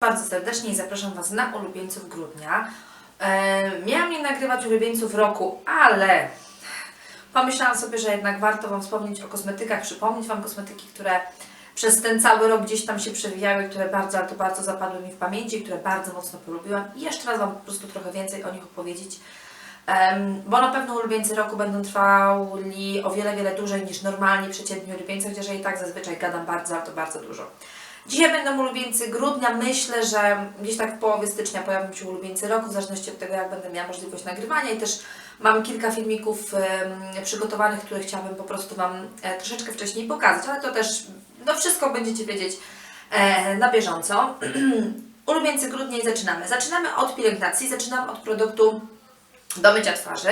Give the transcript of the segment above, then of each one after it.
bardzo serdecznie i zapraszam Was na ulubieńców grudnia. E, miałam nie nagrywać ulubieńców roku, ale pomyślałam sobie, że jednak warto Wam wspomnieć o kosmetykach, przypomnieć Wam kosmetyki, które przez ten cały rok gdzieś tam się przewijały, które bardzo, ale to bardzo zapadły mi w pamięci, które bardzo mocno polubiłam i jeszcze raz Wam po prostu trochę więcej o nich opowiedzieć. Em, bo na pewno ulubieńcy roku będą trwali o wiele, wiele dłużej niż normalni, przeciętni ulubieńcy, chociaż ja i tak zazwyczaj gadam bardzo, ale to bardzo dużo. Dzisiaj będą ulubieńcy grudnia. Myślę, że gdzieś tak w połowie stycznia pojawią się ulubieńcy roku, w zależności od tego, jak będę miała możliwość nagrywania. I też mam kilka filmików przygotowanych, które chciałabym po prostu Wam e, troszeczkę wcześniej pokazać, ale to też no wszystko będziecie wiedzieć e, na bieżąco. ulubieńcy grudnia i zaczynamy. Zaczynamy od pielęgnacji, zaczynam od produktu do mycia twarzy.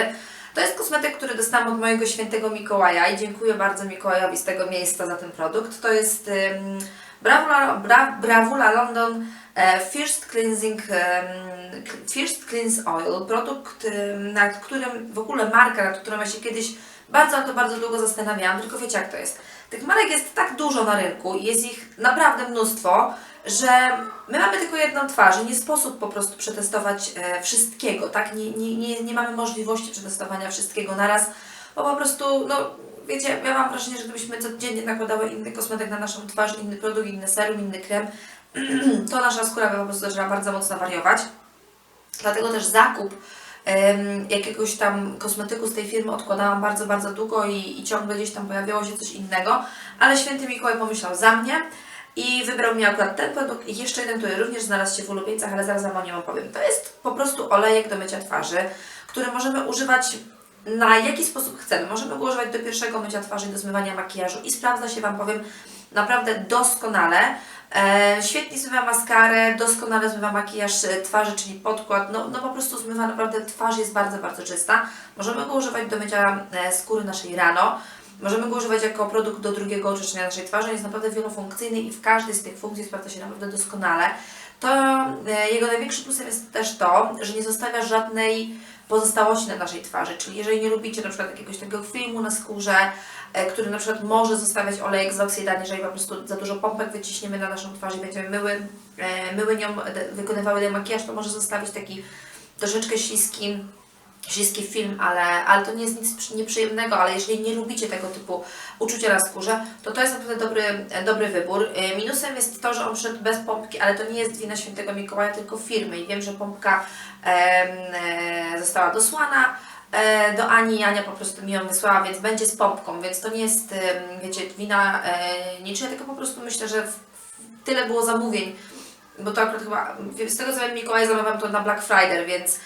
To jest kosmetyk, który dostałam od mojego świętego Mikołaja i dziękuję bardzo Mikołajowi z tego miejsca za ten produkt. To jest Bravula, Bra, Bravula London e, First Cleansing em, First Cleanse Oil. Produkt, em, nad którym w ogóle marka, nad którą ja się kiedyś bardzo, to bardzo długo zastanawiałam, tylko wiecie jak to jest. Tych marek jest tak dużo na rynku i jest ich naprawdę mnóstwo, że my mamy tylko jedną twarz i nie sposób po prostu przetestować e, wszystkiego, tak? Nie, nie, nie, nie mamy możliwości przetestowania wszystkiego naraz, bo po prostu, no wiecie, ja mam wrażenie, że gdybyśmy codziennie nakładały inny kosmetyk na naszą twarz, inny produkt, inny serum, inny krem, to nasza skóra by po prostu zaczęła bardzo mocno wariować. Dlatego też zakup em, jakiegoś tam kosmetyku z tej firmy odkładałam bardzo, bardzo długo i, i ciągle gdzieś tam pojawiało się coś innego, ale święty Mikołaj pomyślał za mnie i wybrał mi akurat ten produkt i jeszcze jeden, który również znalazł się w ulubieńcach, ale zaraz Wam o nim opowiem. To jest po prostu olejek do mycia twarzy, który możemy używać na jaki sposób chcemy. Możemy go używać do pierwszego mycia twarzy, do zmywania makijażu i sprawdza się Wam powiem naprawdę doskonale. E, świetnie zmywa maskarę, doskonale zmywa makijaż e, twarzy, czyli podkład. No, no po prostu zmywa naprawdę twarz jest bardzo, bardzo czysta. Możemy go używać do mycia e, skóry naszej rano. Możemy go używać jako produkt do drugiego oczyszczenia naszej twarzy. Jest naprawdę wielofunkcyjny i w każdej z tych funkcji sprawdza się naprawdę doskonale. To e, jego największym plusem jest też to, że nie zostawia żadnej pozostałości na naszej twarzy. Czyli jeżeli nie lubicie na przykład jakiegoś takiego filmu na skórze, e, który na przykład może zostawiać olejek z oksydan, jeżeli po prostu za dużo pompek wyciśniemy na naszą twarz i będziemy myły, e, myły nią, de- wykonywały demakijaż, to może zostawić taki troszeczkę śliski śliski film, ale, ale to nie jest nic przy- nieprzyjemnego, ale jeżeli nie lubicie tego typu uczucia na skórze, to to jest naprawdę dobry, dobry wybór. E, Minusem jest to, że on szedł bez pompki, ale to nie jest wina świętego Mikołaja, tylko firmy i wiem, że pompka e, została dosłana e, do Ani i Ania po prostu mi ją wysłała, więc będzie z pompką, więc to nie jest, wiecie, wina e, niczyja, tylko po prostu myślę, że tyle było zamówień, bo to akurat chyba, z tego co wiem, Mikołaj zamawiam to na Black Friday, więc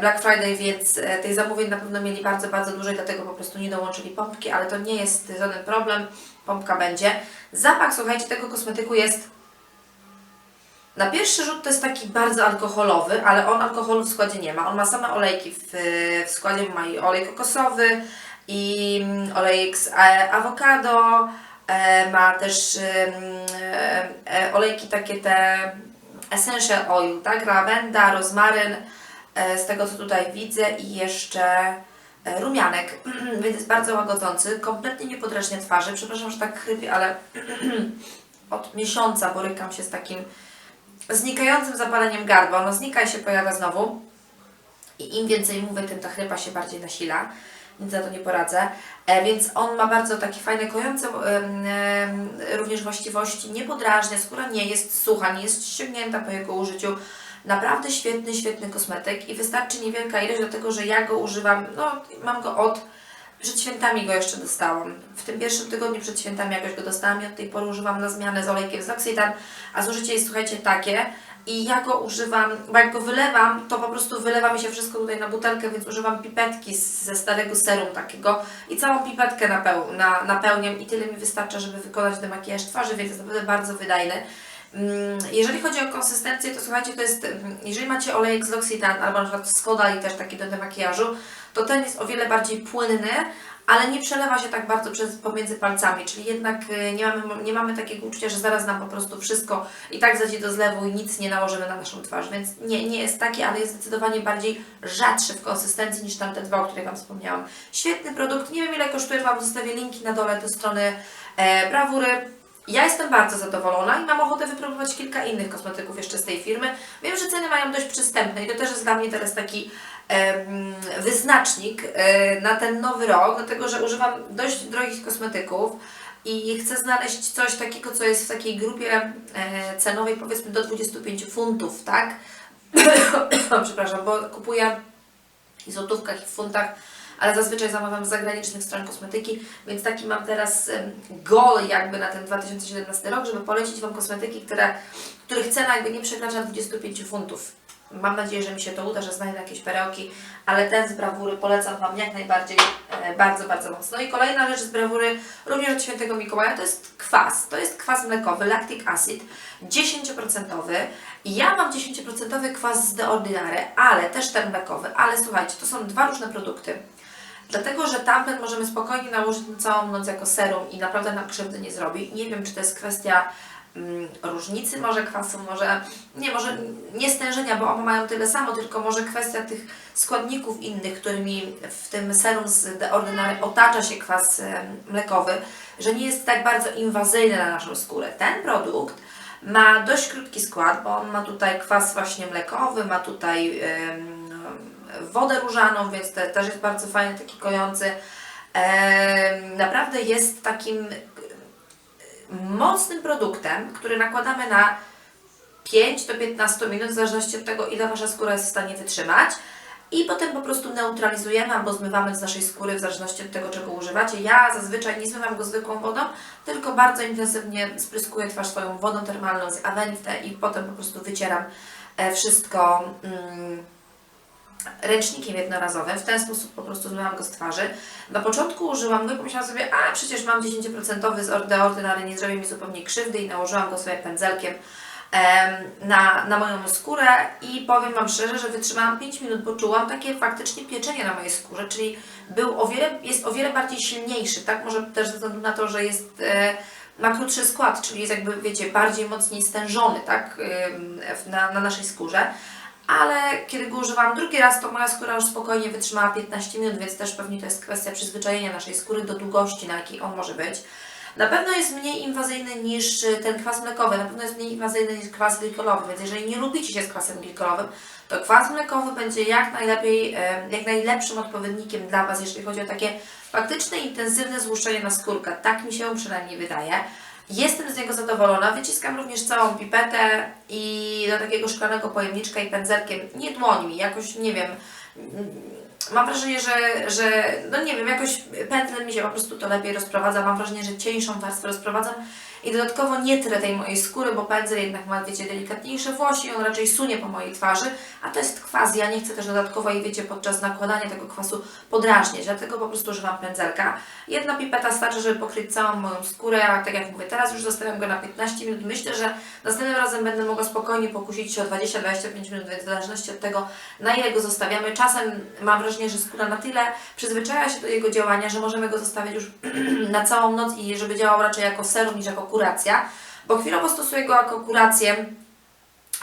Black Friday, więc e, tych zamówień na pewno mieli bardzo, bardzo dużo i dlatego po prostu nie dołączyli pompki, ale to nie jest żaden problem, pompka będzie. Zapach, słuchajcie, tego kosmetyku jest na pierwszy rzut to jest taki bardzo alkoholowy, ale on alkoholu w składzie nie ma. On ma same olejki w, w składzie, ma i olej kokosowy i mm, olejek z e, awokado, e, ma też e, e, olejki takie te essential oil, tak? Lawenda, rozmaryn, e, z tego co tutaj widzę i jeszcze e, rumianek, więc jest bardzo łagodzący, kompletnie nie podrażnia twarzy. Przepraszam, że tak chrypię, ale od miesiąca borykam się z takim znikającym zapaleniem gardła. Ono znika i się pojawia znowu. I im więcej mówię, tym ta chrypa się bardziej nasila, więc za to nie poradzę. E, więc on ma bardzo takie fajne, kojące również właściwości. Nie podrażnia, skóra nie jest sucha, nie jest ściągnięta po jego użyciu. Naprawdę świetny, świetny kosmetyk i wystarczy niewielka ilość, dlatego że ja go używam, no mam go od przed świętami go jeszcze dostałam. W tym pierwszym tygodniu przed świętami jakoś go dostałam i od tej pory używam na zmianę z olejkiem z Oxydan, a zużycie jest, słuchajcie, takie i ja go używam, bo jak go wylewam, to po prostu wylewa mi się wszystko tutaj na butelkę, więc używam pipetki ze starego serum takiego i całą pipetkę napeł, na, napełniam i tyle mi wystarcza, żeby wykonać demakijaż twarzy, więc jest naprawdę bardzo wydajny. Mm, Jeżeli chodzi o konsystencję, to słuchajcie, to jest, jeżeli macie olejek z L'Occitane albo na przykład z Kodali też taki do demakijażu, to ten jest o wiele bardziej płynny, ale nie przelewa się tak bardzo przez, pomiędzy palcami, czyli jednak y, nie mamy, nie mamy takiego uczucia, że zaraz nam po prostu wszystko i tak zejdzie do zlewu i nic nie nałożymy na naszą twarz, więc nie, nie jest taki, ale jest zdecydowanie bardziej rzadszy w konsystencji niż tamte dwa, o których Wam wspomniałam. Świetny produkt, nie wiem ile kosztuje, Wam zostawię linki na dole do strony e, Brawury. Ja jestem bardzo zadowolona i mam ochotę wypróbować kilka innych kosmetyków jeszcze z tej firmy. Wiem, że ceny mają dość przystępne i to też jest dla mnie teraz taki wyznacznik e, na ten nowy rok, dlatego że używam dość drogich kosmetyków i chcę znaleźć coś takiego, co jest w takiej grupie e, cenowej powiedzmy do 25 funtów, tak? Przepraszam, bo kupuję i złotówkach, i w funtach, ale zazwyczaj zamawiam z zagranicznych stron kosmetyki, więc taki mam teraz goal jakby na ten 2017 rok, żeby polecić Wam kosmetyki, które, których cena jakby nie przekracza 25 funtów. Mam nadzieję, że mi się to uda, że znajdę jakieś perełki, ale ten z brawury polecam Wam jak najbardziej, e, bardzo, bardzo mocno. I kolejna rzecz z brawury, również od świętego Mikołaja, to jest kwas. To jest kwas mlekowy, lactic acid, 10%. I ja mam 10% kwas z The Ordinary, ale też ten mlekowy, ale słuchajcie, to są dwa różne produkty. Dlatego, że tamten możemy spokojnie nałożyć na całą noc jako serum i naprawdę nam krzywdy nie zrobi. Nie wiem, czy to jest kwestia mm, różnicy może kwasu, może nie, może nie stężenia, bo one mają tyle samo, tylko może kwestia tych składników innych, którymi w tym serum z The Ordinary otacza się kwas em, mlekowy, że nie jest tak bardzo inwazyjny na naszą skórę. Ten produkt ma dość krótki skład, bo on ma tutaj kwas właśnie mlekowy, ma tutaj wodę różaną, więc te, też jest bardzo fajny, taki kojący. Naprawdę jest takim mocnym produktem, który nakładamy na 5 do 15 minut, w zależności od tego, ile Wasza skóra jest w stanie wytrzymać. I potem po prostu neutralizujemy albo zmywamy z naszej skóry, w zależności od tego, czego używacie. Ja zazwyczaj nie zmywam go zwykłą wodą, tylko bardzo intensywnie spryskuję twarz swoją wodą termalną z Avenite i potem po prostu wycieram e, wszystko mm, ręcznikiem jednorazowym. W ten sposób po prostu zmyłam go z twarzy. Na początku użyłam go i pomyślałam sobie, a przecież mam 10% z Or- The Ordinary, nie zrobi mi zupełnie krzywdy i nałożyłam go sobie pędzelkiem em, na, na moją skórę i powiem Wam szczerze, że wytrzymałam 5 minut, bo czułam takie faktycznie pieczenie na mojej skórze, czyli był o wiele, jest o wiele bardziej silniejszy, tak? Może też ze względu na to, że jest... E, ma krótszy skład, czyli jest jakby, wiecie, bardziej mocniej stężony, tak, na, na naszej skórze. Ale kiedy go używałam drugi raz, to moja skóra już spokojnie wytrzymała 15 minut, więc też pewnie to jest kwestia przyzwyczajenia naszej skóry do długości, na jakiej on może być. Na pewno jest mniej inwazyjny niż ten kwas mlekowy, na pewno jest mniej inwazyjny niż kwas glikolowy, więc jeżeli nie lubicie się z kwasem glikolowym, to kwas mlekowy będzie jak najlepiej, em, jak najlepszym odpowiednikiem dla Was, jeżeli chodzi o takie faktyczne, intensywne złuszczenie na skórkę. Tak mi się przynajmniej wydaje. Jestem z niego zadowolona. Wyciskam również całą pipetę i do takiego szklanego pojemniczka i pędzelkiem, nie dłońmi, jakoś nie wiem. mm, Mam wrażenie, że, że no nie wiem, jakoś pędzlem mi się po prostu to lepiej rozprowadza. Mam wrażenie, że cieńszą warstwę rozprowadzam i dodatkowo nie trę tej mojej skóry, bo pędzel jednak ma, wiecie, delikatniejsze włosi, on raczej sunie po mojej twarzy, a to jest kwas. Ja nie chcę też dodatkowo i wiecie, podczas nakładania tego kwasu podrażniać, dlatego po prostu używam pędzelka. Jedna pipeta starczy, żeby pokryć całą moją skórę, a tak jak mówię, teraz już zostawiam go na 15 minut. Myślę, że następnym razem będę mogła spokojnie pokusić się o 20-25 minut, więc w zależności od tego, na ile go zostawiamy. Czasem mam wrażenie, że skóra na tyle przyzwyczaja się do jego działania, że możemy go zostawiać już na całą noc i żeby działał raczej jako serum niż jako kuracja, bo chwilowo stosuję go jako kurację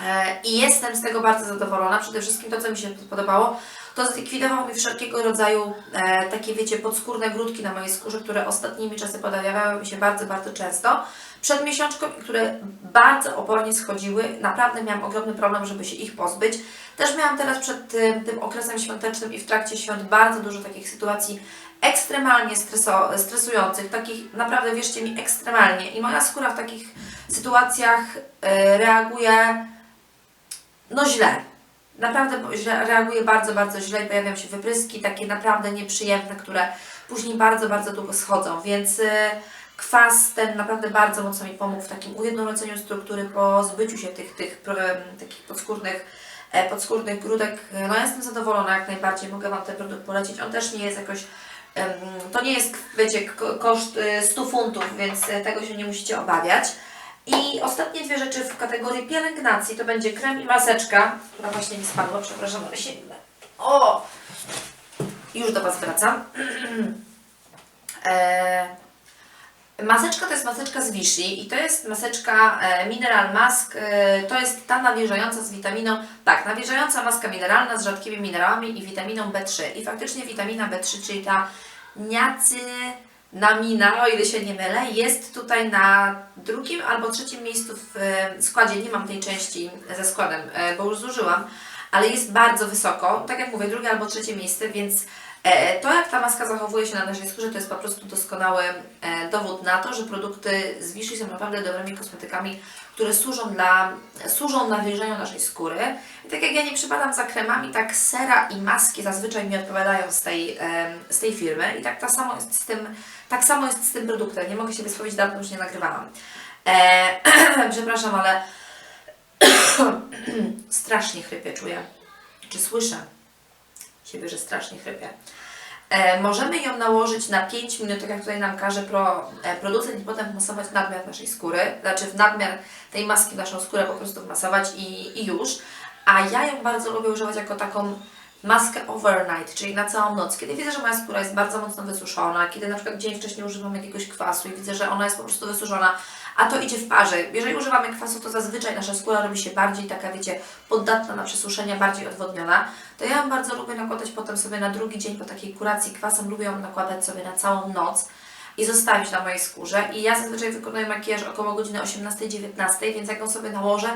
E, I jestem z tego bardzo zadowolona. Przede wszystkim to, co mi się podobało, to zlikwidował mi wszelkiego rodzaju e, takie, wiecie, podskórne grudki na mojej skórze, które ostatnimi czasy pojawiały mi się bardzo, bardzo często. Przed miesiączką, które bardzo opornie schodziły, naprawdę miałam ogromny problem, żeby się ich pozbyć. Też miałam teraz przed tym, tym okresem świątecznym i w trakcie świąt bardzo dużo takich sytuacji ekstremalnie streso, stresujących, takich naprawdę, wierzcie mi, ekstremalnie. I moja skóra w takich sytuacjach e, reaguje no źle. Naprawdę reaguje bardzo, bardzo źle i pojawiają się wypryski takie naprawdę nieprzyjemne, które później bardzo, bardzo długo schodzą, więc y, kwas ten naprawdę bardzo mocno mi pomógł w takim ujednoliceniu struktury, po zbyciu się tych, tych em, takich podskórnych, e, podskórnych grudek. No ja jestem zadowolona jak najbardziej, mogę Wam ten produkt polecić. On też nie jest jakoś to nie jest, wiecie, ko- koszt y, 100 funtów, więc y, tego się nie musicie obawiać. I ostatnie dwie rzeczy w kategorii pielęgnacji to będzie krem i maseczka, która właśnie mi spadła, przepraszam, ale się... O! Już do Was wracam. e, maseczka to jest maseczka z Vichy i to jest maseczka e, Mineral Mask, e, to jest ta nawilżająca z witaminą, tak, nawilżająca maska mineralna z rzadkimi minerałami i witaminą B3 i faktycznie witamina B3, czyli ta Namina, o ile się nie mylę, jest tutaj na drugim albo trzecim miejscu w e, składzie. Nie mam tej części ze składem, bo już zużyłam, ale jest bardzo wysoko. Tak jak mówię, drugie albo trzecie miejsce, więc to jak ta maska zachowuje się na naszej skórze, to jest po prostu doskonały e, dowód na to, że produkty z Vichy są naprawdę dobrymi kosmetykami, które służą, dla, służą nawilżeniu naszej skóry. I tak jak ja nie przypadam za kremami, tak sera i maski zazwyczaj mi odpowiadają z tej, em, z tej firmy. I tak, ta samo jest z tym, tak samo jest z tym produktem. Nie mogę się wysłowić, dawno już nie nagrywałam. E, przepraszam, ale strasznie chrypię czuję. Czy słyszę siebie, że strasznie chrypię. E, możemy ją nałożyć na 5 minut, tak jak tutaj nam każe pro, e, producent i potem masować nadmiar naszej skóry, znaczy w nadmiar tej maski naszą skórę po prostu masować i, i już. A ja ją bardzo lubię używać jako taką maskę overnight, czyli na całą noc. Kiedy widzę, że moja skóra jest bardzo mocno wysuszona, kiedy na przykład dzień wcześniej używam jakiegoś kwasu i widzę, że ona jest po prostu wysuszona, a to idzie w parze. Jeżeli używamy kwasu, to zazwyczaj nasza skóra robi się bardziej taka, wiecie, poddatna na przesuszenia, bardziej odwodniona. To ja ją bardzo lubię nakładać potem sobie na drugi dzień po takiej kuracji kwasem. Lubię ją nakładać sobie na całą noc i zostawić na mojej skórze. I ja zazwyczaj wykonuję makijaż około godziny 18-19, więc jak ją sobie nałożę,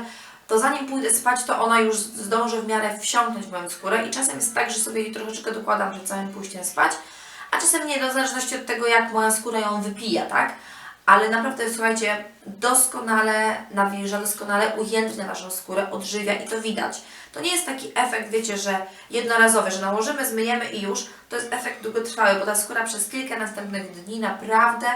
to zanim pójdę spać, to ona już zdąży w miarę wsiąknąć w moją skórę i czasem jest tak, że sobie jej troszeczkę dokładam przed całym pójściem spać, a czasem nie, no w zależności od tego, jak moja skóra ją wypija, tak? Ale naprawdę, słuchajcie, doskonale nawilża, doskonale ujętnia naszą skórę, odżywia i to widać. To nie jest taki efekt, wiecie, że jednorazowy, że nałożymy, zmyjemy i już. To jest efekt długotrwały, bo ta skóra przez kilka następnych dni naprawdę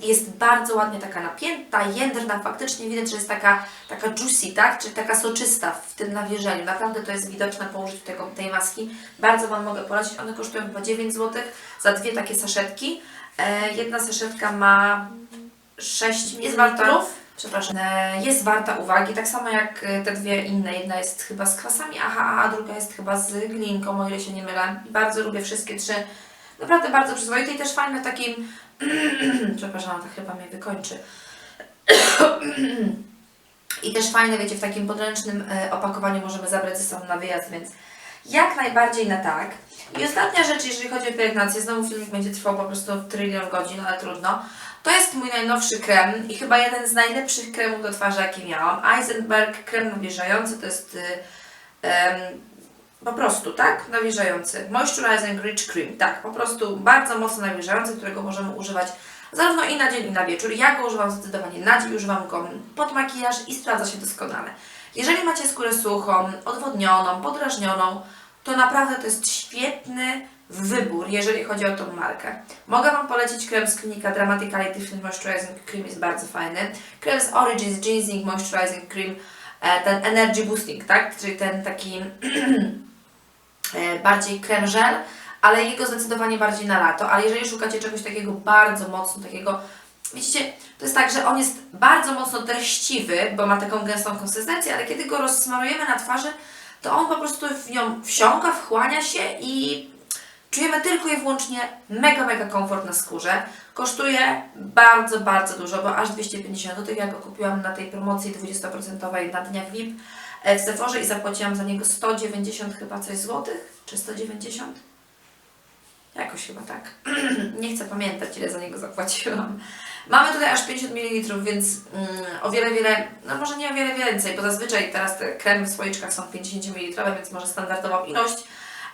jest bardzo ładnie taka napięta, jędrna, faktycznie widać, że jest taka, taka juicy, tak? Czyli taka soczysta w tym nawilżeniu. Naprawdę to jest widoczne po użyciu tego, tej maski. Bardzo Wam mogę polecić. One kosztują chyba 9 zł za dwie takie saszetki. E, jedna saszetka ma 6 ml. Przepraszam. E, Jest warta uwagi, tak samo jak e, te dwie inne. Jedna jest chyba z kwasami AHA, a druga jest chyba z glinką, o ile się nie mylę. Bardzo lubię wszystkie trzy. Naprawdę bardzo przyzwoite i też fajne w takim... Przepraszam, ta chyba mnie wykończy. I też fajne, wiecie, w takim podręcznym e, opakowaniu możemy zabrać ze sobą na wyjazd, więc jak najbardziej na tak. I ostatnia rzecz, jeżeli chodzi o pielęgnację, znowu filmik będzie trwał po prostu trylion godzin, ale trudno. To jest mój najnowszy krem i chyba jeden z najlepszych kremów do twarzy, jaki miałam. Eisenberg krem nawilżający, to jest y, em, po prostu, tak? Nawilżający. Moisturizing Rich Cream, tak, po prostu bardzo mocno nawilżający, którego możemy używać zarówno i na dzień, i na wieczór. Ja go używam zdecydowanie na dzień, używam go pod makijaż i sprawdza się doskonale. Jeżeli macie skórę suchą, odwodnioną, podrażnioną, to naprawdę to jest świetny wybór, jeżeli chodzi o tą markę. Mogę Wam polecić krem z klinika Dramatically Different Moisturizing Cream, jest bardzo fajny. Krem z Origins Ginseng Moisturizing Cream, e, ten Energy Boosting, tak? Czyli ten taki bardziej krem żel, ale jego zdecydowanie bardziej na lato. Ale jeżeli szukacie czegoś takiego bardzo mocno, takiego Widzicie, to jest tak, że on jest bardzo mocno treściwy, bo ma taką gęstą konsystencję, ale kiedy go rozsmarujemy na twarzy, to on po prostu w nią wsiąka, wchłania się i czujemy tylko i wyłącznie mega, mega komfort na skórze. Kosztuje bardzo, bardzo dużo, bo aż 250 zł. Ja go kupiłam na tej promocji 20% na dniach VIP e, w Sephorze i zapłaciłam za niego 190 chyba coś złotych, czy 190? Jakoś chyba tak. Nie chcę pamiętać, ile za niego zapłaciłam. Mamy tutaj aż 50 ml, więc mm, o wiele, wiele, no może nie o wiele więcej, bo zazwyczaj teraz te kremy w słoiczkach są 50 ml, więc może standardową ilość.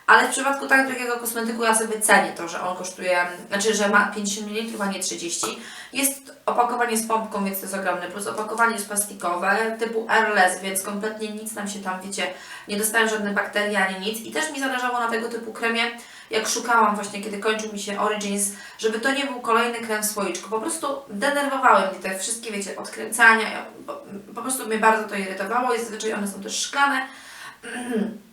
Ale w przypadku tak drugiego kosmetyku ja sobie cenię to, że on kosztuje, znaczy, że ma 50 ml, a nie 30. Jest opakowanie z pompką, więc to jest ogromny plus. Opakowanie jest plastikowe, typu airless, więc kompletnie nic nam się tam, wiecie, nie dostałem żadnych bakterii ani nic. I też mi zależało na tego typu kremie, jak szukałam właśnie, kiedy kończył mi się Origins, żeby to nie był kolejny krem w słoiczku. Po prostu denerwowały mnie te wszystkie, wiecie, odkręcania. Po prostu mnie bardzo to irytowało i zazwyczaj one są też szklane.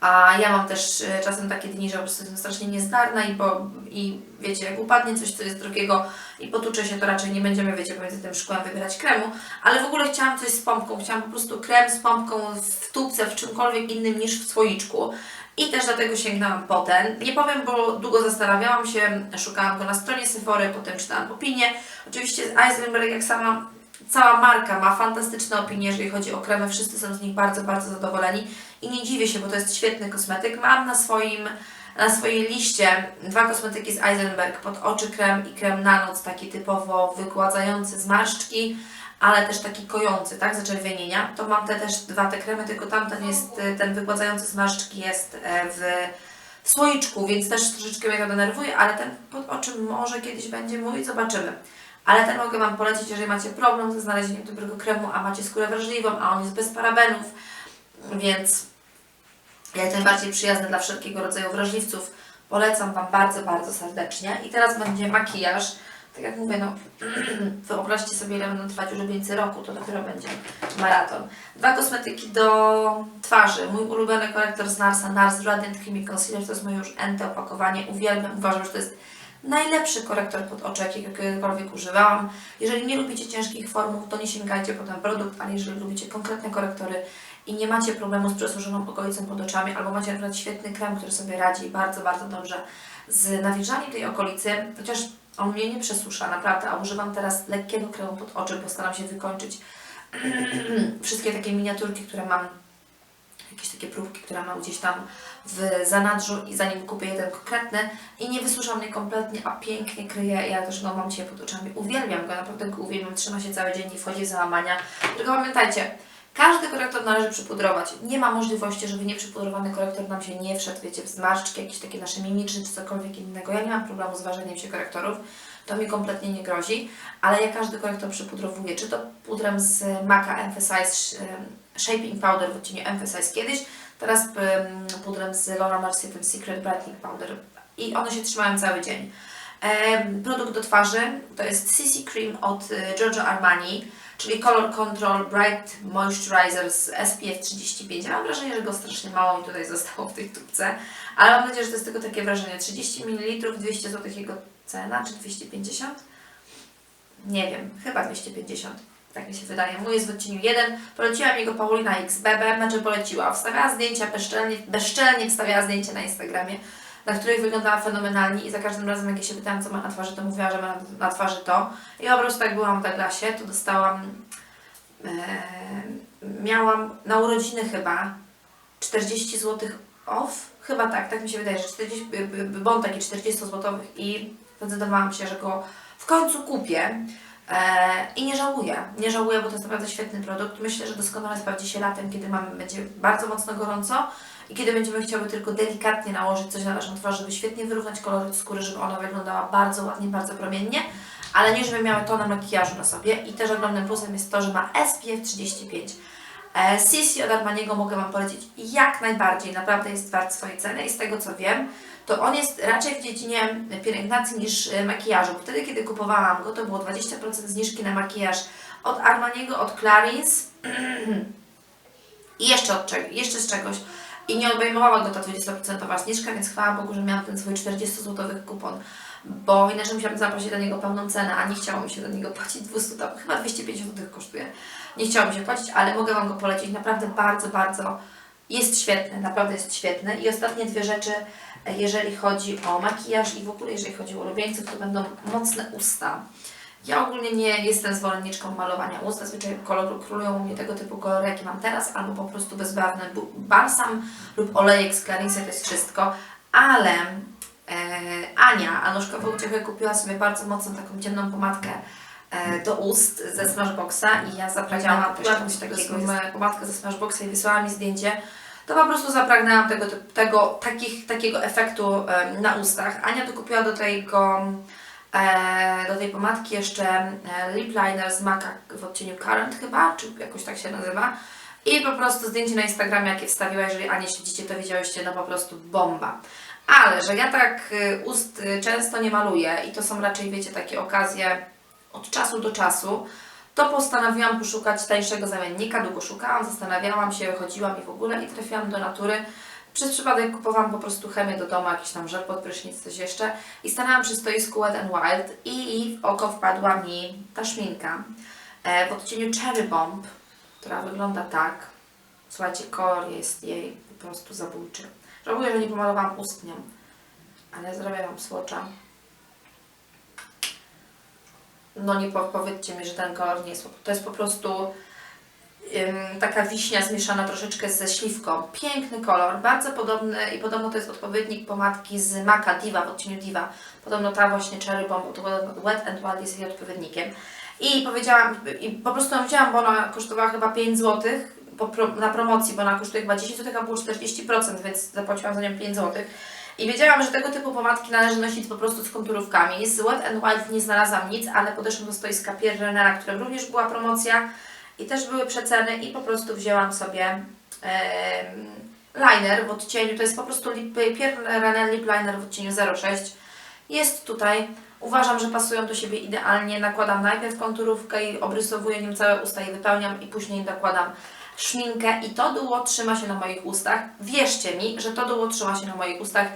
A ja mam też e, czasem takie dni, że po prostu jestem strasznie niezdarna i, bo, i wiecie, jak upadnie coś, co jest drogiego i potucze się, to raczej nie będziemy, wiecie, pomiędzy tym szkłem wybierać kremu. Ale w ogóle chciałam coś z pompką. Chciałam po prostu krem z pompką w tubce, w czymkolwiek innym niż w słoiczku. I też dlatego sięgnęłam po ten. Nie powiem, bo długo zastanawiałam się, szukałam go na stronie Sephory, potem czytałam opinię. Oczywiście Eisenberg, jak sama cała marka ma fantastyczne opinie, jeżeli chodzi o kremy. Wszyscy są z nich bardzo, bardzo zadowoleni. I nie dziwię się, bo to jest świetny kosmetyk. Mam na swoim na swojej liście dwa kosmetyki z Eisenberg, pod oczy krem i krem na noc, taki typowo wygładzający zmarszczki, ale też taki kojący, tak, zaczerwienienia, to mam te też dwa te kremy, tylko tamten jest, ten wygładzający zmarszczki jest e, w w słoiczku, więc też troszeczkę mnie to denerwuje, ale ten pod oczy może kiedyś będzie mój, zobaczymy. Ale ten mogę Wam polecić, jeżeli macie problem ze znalezieniem dobrego kremu, a macie skórę wrażliwą, a on jest bez parabenów, więc jak najbardziej przyjazny dla wszelkiego rodzaju wrażliwców. Polecam Wam bardzo, bardzo serdecznie. I teraz będzie makijaż. Tak jak mówię, no wyobraźcie sobie, ile będą trwać ulubieńcy roku, to dopiero będzie maraton. Dwa kosmetyki do twarzy. Mój ulubiony korektor z Narsa, Nars Radiant Creamy Concealer, to jest moje już NT opakowanie. Uwielbiam, uważam, że to jest najlepszy korektor pod oczy, jakiego kiedykolwiek używałam. Jeżeli nie lubicie ciężkich formuł, to nie sięgajcie po ten produkt, ale jeżeli lubicie konkretne korektory i nie macie problemu z przesłużoną okolicą pod oczami, albo macie na świetny krem, który sobie radzi bardzo, bardzo dobrze z nawilżaniem tej okolicy, chociaż on mnie nie przesusza, naprawdę, a używam teraz lekkiego kremu pod oczy, bo staram się wykończyć wszystkie takie miniaturki, które mam jakieś takie próbki, które mam gdzieś tam w zanadrzu i zanim kupię jeden konkretny i nie wysusza mnie kompletnie, a pięknie kryje. Ja też go mam dzisiaj pod oczami. Uwielbiam go, naprawdę go uwielbiam. Trzyma się cały dzień, nie wchodzi w załamania. Tylko pamiętajcie, każdy korektor należy przypudrować. Nie ma możliwości, żeby nieprzypudrowany korektor nam się nie wszedł, wiecie, w zmarszczki, jakieś takie nasze mimiczne czy cokolwiek innego. Ja nie mam problemu z ważeniem się korektorów. To mi kompletnie nie grozi, ale ja każdy korektor przypudrowuję, czy to pudrem z MACA Emphasize em, Shaping Powder w odcieniu Emphasize kiedyś, teraz em, pudrem z Laura Mercier, tym Secret Brightening Powder i one się trzymają cały dzień. Produkt do twarzy to jest CC Cream od y, Giorgio Armani, czyli Color Control Bright Moisturizer z SPF 35. Ja mam wrażenie, że go strasznie mało mi tutaj zostało w tej tubce, ale mam nadzieję, że to jest tylko takie wrażenie. 30 ml, 200 zł jego cena, czy 250? Nie wiem, chyba 250. Tak mi się wydaje. Mój jest w odcieniu 1. Poleciła mi go Paulina XBB, znaczy poleciła. Wstawiała zdjęcia bezczelnie, bezczelnie wstawiała zdjęcia na Instagramie, na których wyglądała fenomenalnie i za każdym razem jak ja się pytałam, co ma na twarzy, to mówiła, że ma na, na twarzy to. I po prostu jak byłam w Douglasie, to dostałam, e, miałam na urodziny chyba 40 zł off, chyba tak, tak mi się wydaje, że 40, b- b- b- bon taki 40 zł i zdecydowałam się, że go w końcu kupię. E, I nie żałuję, nie żałuję, bo to jest naprawdę świetny produkt. Myślę, że doskonale sprawdzi się latem, kiedy mamy, będzie bardzo mocno gorąco i kiedy będziemy chciały tylko delikatnie nałożyć coś na naszą twarz, żeby świetnie wyrównać kolor skóry, żeby ona wyglądała bardzo ładnie, bardzo promiennie, ale nie żeby miała tonę makijażu na sobie. I też ogromnym plusem jest to, że ma SPF 35. E, Sisi od Armaniego mogę Wam polecić jak najbardziej, naprawdę jest wart swojej ceny i z tego co wiem, to on jest raczej w dziedzinie pielęgnacji niż e, makijażu. Wtedy, kiedy kupowałam go, to było 20% zniżki na makijaż od Armaniego, od Clarins i jeszcze od czego, jeszcze z czegoś. I nie obejmowała go ta 20% zniżka, więc chwała Bogu, że miałam ten swój 40 zł kupon, bo inaczej musiałabym zapłacić do niego pełną cenę, a nie chciało mi się do niego płacić 200, tam chyba 250 zł kosztuje. Nie chciałam się płacić, ale mogę Wam go polecić, naprawdę bardzo, bardzo jest świetny, naprawdę jest świetny. I ostatnie dwie rzeczy, jeżeli chodzi o makijaż i w ogóle jeżeli chodzi o ulubieńców, to będą mocne usta. Ja ogólnie nie jestem zwolenniczką malowania ust, zazwyczaj koloru, królują u mnie tego typu kolory, jakie mam teraz, albo po prostu bezbarwny balsam lub olejek z Clarinsy, to jest wszystko, ale e, Ania, Anuszka Wołciechy kupiła sobie bardzo mocną taką ciemną pomadkę do ust ze Smashboxa i ja zapragnęłam, coś takiego, pomadkę ze Smashboxa i wysłała mi zdjęcie, to po prostu zapragnęłam tego, tego takich, takiego efektu na ustach. Ania dokupiła do tego e, do tej pomadki jeszcze e, lip liner z MACA w odcieniu Current chyba, czy jakoś tak się nazywa. I po prostu zdjęcie na Instagramie, jakie wstawiła, jeżeli Anię śledzicie, to widziałyście, no po prostu bomba. Ale, że ja tak y, ust y, często nie maluję i to są raczej, wiecie, takie okazje od czasu do czasu, to postanowiłam poszukać tańszego zamiennika. Długo szukałam, zastanawiałam się, chodziłam i w ogóle i trafiłam do natury. Przez przypadek kupowałam po prostu chemię do domu, jakiś tam żel pod prysznic, coś jeszcze i stanęłam przy stoisku Wet n Wild i w oko wpadła mi ta szminka e, w odcieniu Cherry Bomb, która wygląda tak. Słuchajcie, kolor jest jej po prostu zabójczy. Żałuję, że nie pomalowałam ust nią, ale zrobię Wam swatcha. No nie po, powiedzcie mi, że ten kolor nie jest, to jest po prostu ym, taka wiśnia zmieszana troszeczkę ze śliwką. Piękny kolor, bardzo podobny i podobno to jest odpowiednik pomadki z Maca Diva w odcieniu Diva. Podobno ta właśnie Cherry Bomb Wet and Wild jest jej odpowiednikiem. I powiedziałam, i po prostu ją wzięłam, bo ona kosztowała chyba 5 zł na promocji, bo ona kosztuje chyba 10 zł, a było 40%, więc zapłaciłam za nią 5 zł. I wiedziałam, że tego typu pomadki należy nosić po prostu z konturówkami. Z Wet n Wild nie znalazłam nic, ale podeszłam do stoiska Pierre Renera, którym również była promocja i też były przeceny i po prostu wzięłam sobie em, liner w odcieniu, to jest po prostu lip, Pierre Renner Lip Liner w odcieniu 06. Jest tutaj, uważam, że pasują do siebie idealnie. Nakładam najpierw konturówkę i obrysowuję nim całe usta i wypełniam i później nakładam szminkę i to duo trzyma się na moich ustach. Wierzcie mi, że to duo trzyma się na moich ustach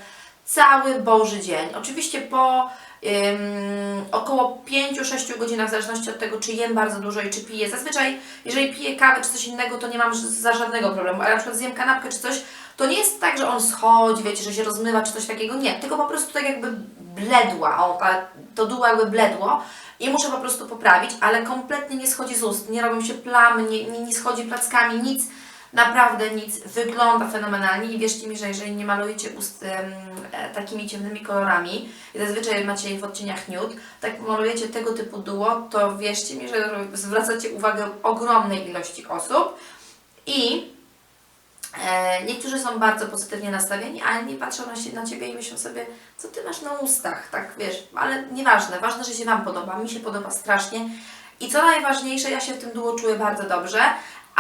cały Boży dzień. Oczywiście po ym, około 5-6 godzinach, w zależności od tego, czy jem bardzo dużo i czy piję. Zazwyczaj, jeżeli piję kawę czy coś innego, to nie mam za żadnego problemu, ale na przykład zjem kanapkę czy coś, to nie jest tak, że on schodzi, wiecie, że się rozmywa czy coś takiego. Nie, tylko po prostu tak jakby bledła, o, to duo jakby bledło i muszę po prostu poprawić, ale kompletnie nie schodzi z ust, nie robią się plamy, nie, nie, nie schodzi plackami, nic, naprawdę nic, wygląda fenomenalnie i wierzcie mi, że jeżeli nie malujecie ust e, takimi ciemnymi kolorami i zazwyczaj macie je w odcieniach nude, tak malujecie tego typu duo, to wierzcie mi, że zwracacie uwagę ogromnej ilości osób. I niektórzy są bardzo pozytywnie nastawieni, a inni patrzą na, na Ciebie i myślą sobie, co Ty masz na ustach, tak wiesz, ale nieważne, ważne, że się Wam podoba, mi się podoba strasznie i co najważniejsze, ja się w tym duo czuję bardzo dobrze,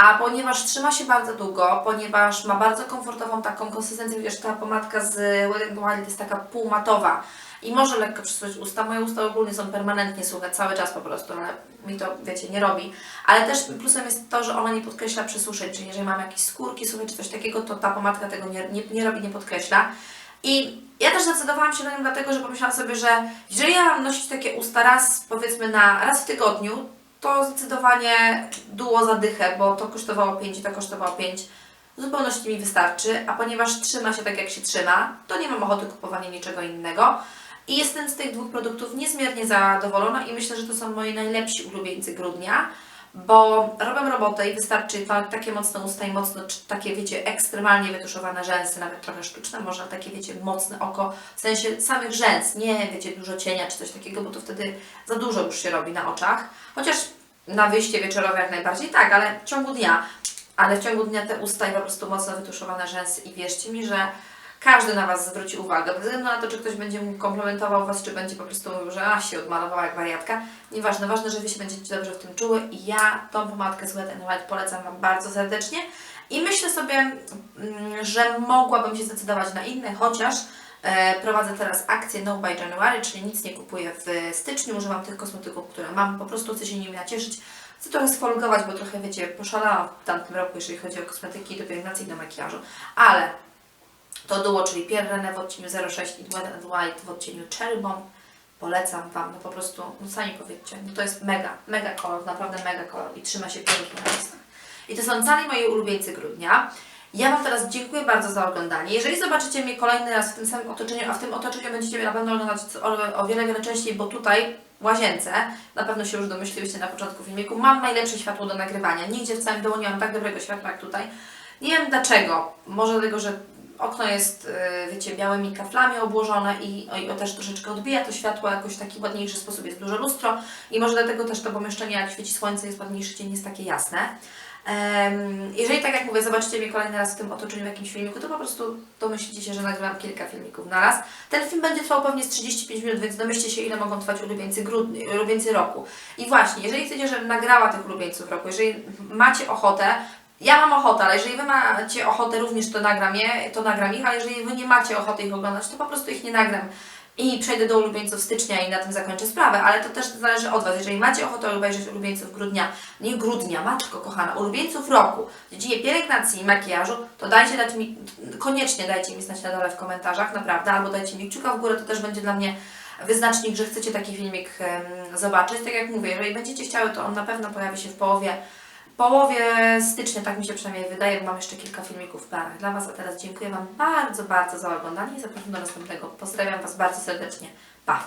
a ponieważ trzyma się bardzo długo, ponieważ ma bardzo komfortową taką konsystencję, wiesz, ta pomadka z Wet n Wild jest taka półmatowa i może lekko przysuwać usta, moje usta ogólnie są permanentnie suche, cały czas po prostu, ale mi to, wiecie, nie robi. Ale też plusem jest to, że ona nie podkreśla przysuszeń, czyli jeżeli mam jakieś skórki suche czy coś takiego, to ta pomadka tego nie, nie, nie robi, nie podkreśla. I ja też zdecydowałam się na nią dlatego, że pomyślałam sobie, że jeżeli ja mam nosić takie usta raz, powiedzmy na raz w tygodniu, to zdecydowanie duo zadychę, bo to kosztowało 5 i to kosztowało 5. W zupełności mi wystarczy, a ponieważ trzyma się tak jak się trzyma, to nie mam ochoty kupowania niczego innego. I jestem z tych dwóch produktów niezmiernie zadowolona i myślę, że to są moi najlepsi ulubieńcy grudnia, bo robią robotę i wystarczy ta- takie mocne usta i mocno, takie wiecie, ekstremalnie wytuszowane rzęsy, nawet trochę sztuczne, może takie wiecie, mocne oko, w sensie samych rzęs, nie wiecie, dużo cienia czy coś takiego, bo to wtedy za dużo już się robi na oczach. Chociaż na wyjście wieczorowe jak najbardziej tak, ale w ciągu dnia. Ale w ciągu dnia te usta i po prostu mocno wytuszowane rzęsy i wierzcie mi, że każdy na Was zwróci uwagę, bez względu na to, czy ktoś będzie mu komplementował Was, czy będzie po prostu mówił, że a, się odmalowała jak wariatka. Nieważne, ważne, że Wy się będziecie dobrze w tym czuły i ja tą pomadkę z Wet Wild polecam Wam bardzo serdecznie. I myślę sobie, mm, że mogłabym się zdecydować na inne, chociaż e, prowadzę teraz akcję No by January, czyli nic nie kupuję w styczniu, używam tych kosmetyków, które mam, po prostu chcę się nimi nacieszyć. Chcę trochę sfolgować, bo trochę, wiecie, poszalałam w tamtym roku, jeżeli chodzi o kosmetyki do pielęgnacji i do makijażu, ale to duo, czyli Pierre René w odcieniu 06 i n Wild w odcieniu Cherry Bomb. Polecam Wam, no po prostu, no sami powiedzcie, no to jest mega, mega kolor, naprawdę mega kolor i trzyma się pięknie na ustach. I to są cali moi ulubieńcy grudnia. Ja Wam teraz dziękuję bardzo za oglądanie. Jeżeli zobaczycie mnie kolejny raz w tym samym otoczeniu, a w tym otoczeniu będziecie mnie na pewno oglądać o, wiele, wiele częściej, bo tutaj łazience, na pewno się już domyśliłyście na początku filmiku, mam najlepsze światło do nagrywania. Nigdzie w całym domu nie mam tak dobrego światła jak tutaj. Nie wiem dlaczego. Może dlatego, że okno jest, yy, wiecie, białymi kaflami obłożone i, o, i o też troszeczkę odbija to światło jakoś w taki ładniejszy sposób, jest dużo lustro i może dlatego też to pomieszczenie, jak świeci słońce, jest ładniejszy, cień jest takie jasne. Jeżeli tak jak mówię, zobaczycie mnie kolejny raz w tym otoczeniu w jakimś filmiku, to po prostu domyślicie się, że nagrywam kilka filmików na raz. Ten film będzie trwał pewnie z 35 minut, więc domyślcie się, ile mogą trwać ulubieńcy, grudni, ulubieńcy roku. I właśnie, jeżeli chcecie, żebym nagrała tych ulubieńców roku, jeżeli macie ochotę, ja mam ochotę, ale jeżeli Wy macie ochotę również, to nagram je, to nagram ich, ale jeżeli Wy nie macie ochoty ich oglądać, to po prostu ich nie nagram. I przejdę do ulubieńców stycznia i na tym zakończę sprawę, ale to też zależy od Was. Jeżeli macie ochotę obejrzeć ulubieńców grudnia, nie grudnia, matko kochana, ulubieńców roku, w dziedzinie pielęgnacji i makijażu, to dajcie dać mi, koniecznie dajcie mi znać na dole w komentarzach, naprawdę, albo dajcie mi kciuka w górę, to też będzie dla mnie wyznacznik, że chcecie taki filmik em, zobaczyć. Tak jak mówię, jeżeli będziecie chciały, to on na pewno pojawi się w połowie połowie stycznia, tak mi się przynajmniej wydaje, bo mam jeszcze kilka filmików w planach dla Was, a teraz dziękuję Wam bardzo, bardzo za oglądanie i zapraszam do następnego. Pozdrawiam Was bardzo serdecznie. Pa!